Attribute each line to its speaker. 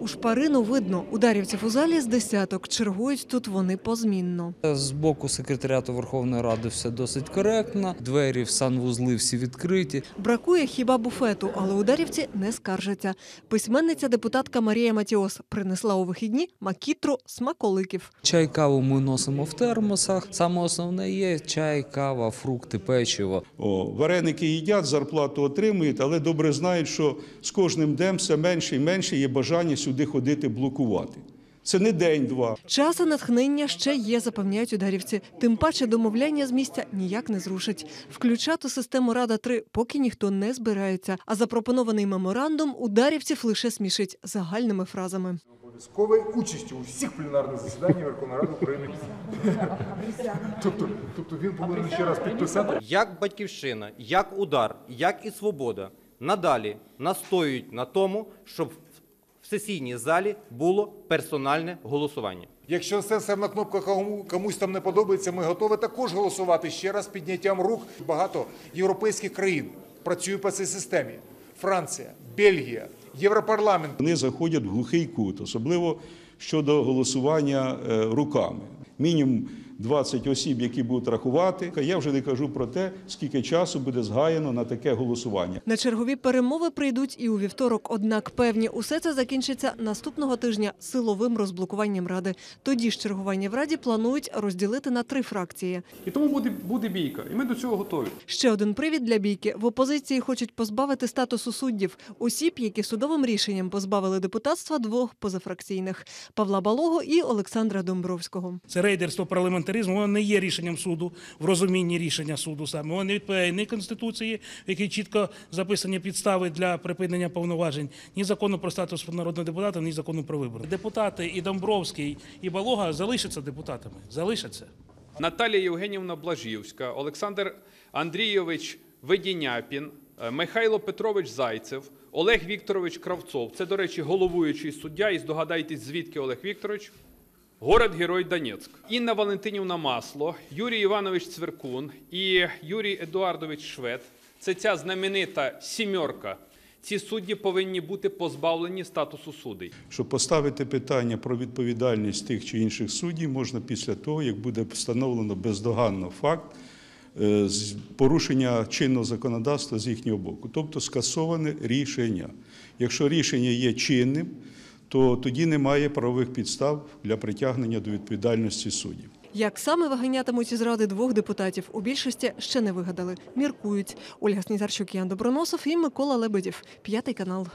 Speaker 1: У шпарину видно, ударівців у залі з десяток. Чергують тут вони позмінно.
Speaker 2: З боку секретаріату Верховної Ради все досить коректно. Двері в санвузли всі відкриті.
Speaker 1: Бракує хіба буфету, але ударівці не скаржаться. Письменниця депутатка Марія Матіос принесла у вихідні макітру смаколиків.
Speaker 2: Чай, каву ми носимо в термосах. Саме основне є чай, кава, фрукти, печиво.
Speaker 3: О, вареники їдять, зарплату отримують, але добре знають, що з кожним днем все менше і менше є бажання сюди ходити блокувати. Це не день-два.
Speaker 1: Час натхнення ще є, запевняють ударівці. Тим паче домовляння з місця ніяк не зрушить. Включати систему Рада 3 поки ніхто не збирається. А запропонований меморандум ударівців лише смішить загальними фразами.
Speaker 4: обов'язкової участі у всіх пленарних засіданнях Верховної Ради України. Тобто, тобто він повинен ще раз підписати.
Speaker 5: Як батьківщина, як удар, як і свобода надалі настоюють на тому, щоб в сесійній залі було персональне голосування.
Speaker 4: Якщо це все на комусь там не подобається, ми готові також голосувати ще раз підняттям рук. Багато європейських країн працює по цій системі. Франція, Бельгія, Європарламент.
Speaker 3: Вони заходять в глухий кут, особливо щодо голосування е, руками. Мінімум 20 осіб, які будуть рахувати. Я вже не кажу про те, скільки часу буде згаяно на таке голосування.
Speaker 1: На чергові перемови прийдуть і у вівторок. Однак певні, усе це закінчиться наступного тижня силовим розблокуванням ради. Тоді ж чергування в раді планують розділити на три фракції.
Speaker 6: І тому буде, буде бійка, і ми до цього готові.
Speaker 1: Ще один привід для бійки. В опозиції хочуть позбавити статусу суддів осіб, які судовим рішенням позбавили депутатства двох позафракційних Павла Балого і Олександра Домбровського.
Speaker 7: Це рейдерство парламентаризму, воно не є рішенням суду в розумінні рішення суду саме. Воно не відповідає ні Конституції, в якій чітко записані підстави для припинення повноважень, ні закону про статус народного депутата, ні закону про вибори. Депутати і Домбровський, і Балога залишаться депутатами. Залишаться.
Speaker 6: Наталія Євгенівна Блажівська, Олександр Андрійович Ведіняпін, е, Михайло Петрович Зайцев, Олег Вікторович Кравцов. Це, до речі, головуючий суддя. І здогадайтесь, звідки Олег Вікторович? Город Герой Донецьк. Інна Валентинівна Масло, Юрій Іванович Цверкун і Юрій Едуардович Швед. Це ця знаменита сімерка. Ці судді повинні бути позбавлені статусу судей.
Speaker 3: Щоб поставити питання про відповідальність тих чи інших суддів, можна після того, як буде встановлено бездоганно факт е, порушення чинного законодавства з їхнього боку, тобто скасоване рішення. Якщо рішення є чинним, то тоді немає правових підстав для притягнення до відповідальності суддів.
Speaker 1: Як саме виганятимуть із ради двох депутатів, у більшості ще не вигадали. Міркують. Ольга Снізарчук, Ян Доброносов і Микола Лебедів. П'ятий канал.